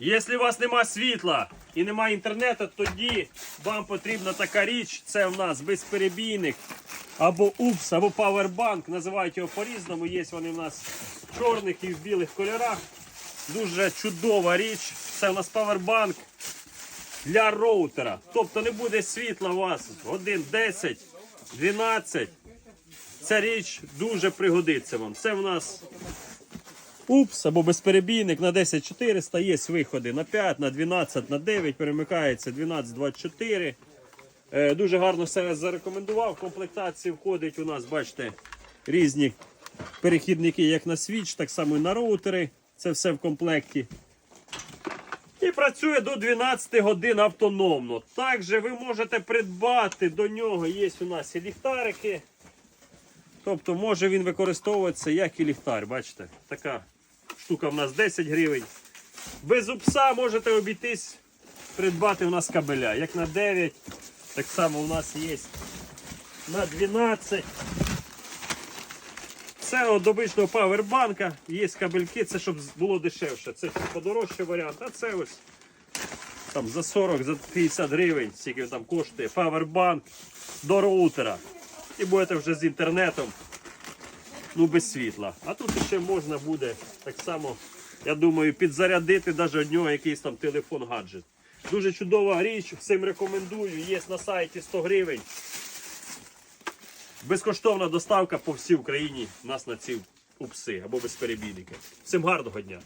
Якщо у вас нема світла і немає інтернету, тоді вам потрібна така річ. Це в нас безперебійник або УПС, або павербанк. Називають його по-різному. Є вони в нас в чорних і в білих кольорах. Дуже чудова річ. Це у нас павербанк для роутера. Тобто не буде світла у вас годин 10, 12. Ця річ дуже пригодиться вам. Це в нас УПС або безперебійник на 10400, є виходи на 5, на 12, на 9, перемикається 12-24. Е, Дуже гарно себе зарекомендував. В комплектації входить у нас, бачите, різні перехідники, як на свіч, так само і на роутери. Це все в комплекті. І працює до 12 годин автономно. Також ви можете придбати до нього. Є у нас і ліхтарики. Тобто може він використовуватися як і ліхтар. Бачите, така штука в нас 10 гривень. Без упса можете обійтись, придбати у нас кабеля. Як на 9, так само у нас є на 12. Це от обичного павербанка, є кабельки, це щоб було дешевше. Це подорожчий варіант, а це ось там за 40, за 50 гривень, скільки там коштує, павербанк до роутера. І будете вже з інтернетом, ну без світла. А тут ще можна буде так само, я думаю, підзарядити навіть од нього якийсь там телефон гаджет. Дуже чудова річ, всім рекомендую. Є на сайті 100 гривень. Безкоштовна доставка по всій Україні нас на ці упси або безперебійники. Всім гарного дня!